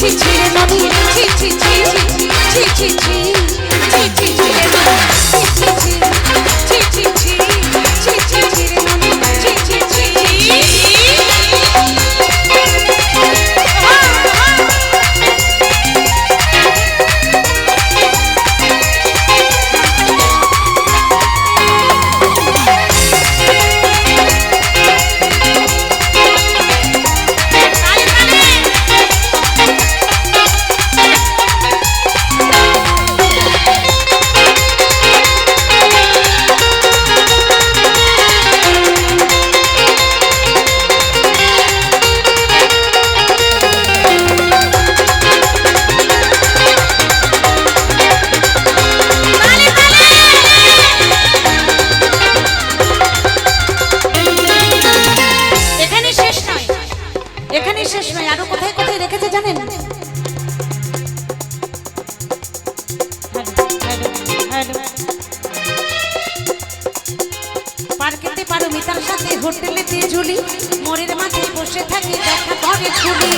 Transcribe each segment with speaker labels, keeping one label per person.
Speaker 1: ছি ছি রে নদী ছি ছি ছি ছি ছি ছি ছি ছি ছি রে নদী হোটেলেতে ঝুলি মরের মাঝে বসে থাকি দেখা করে ছুলি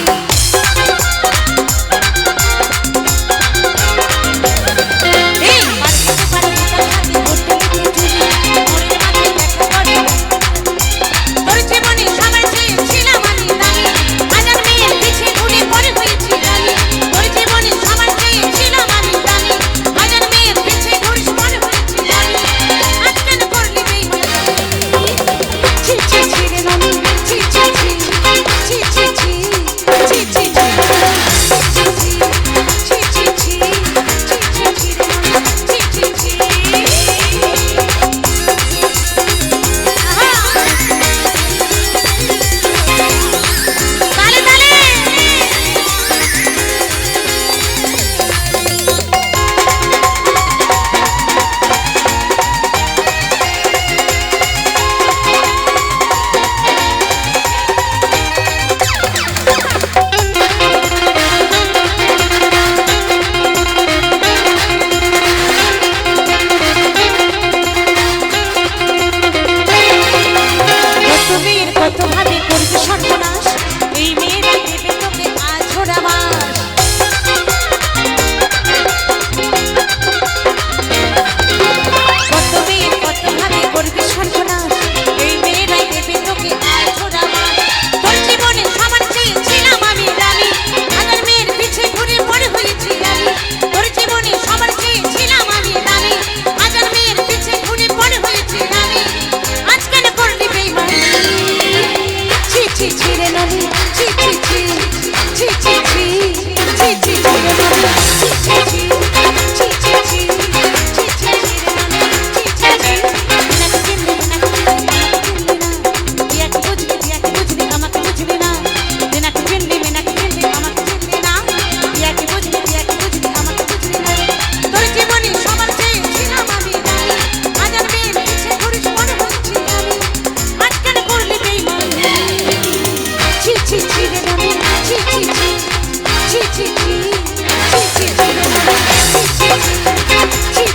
Speaker 1: Chief.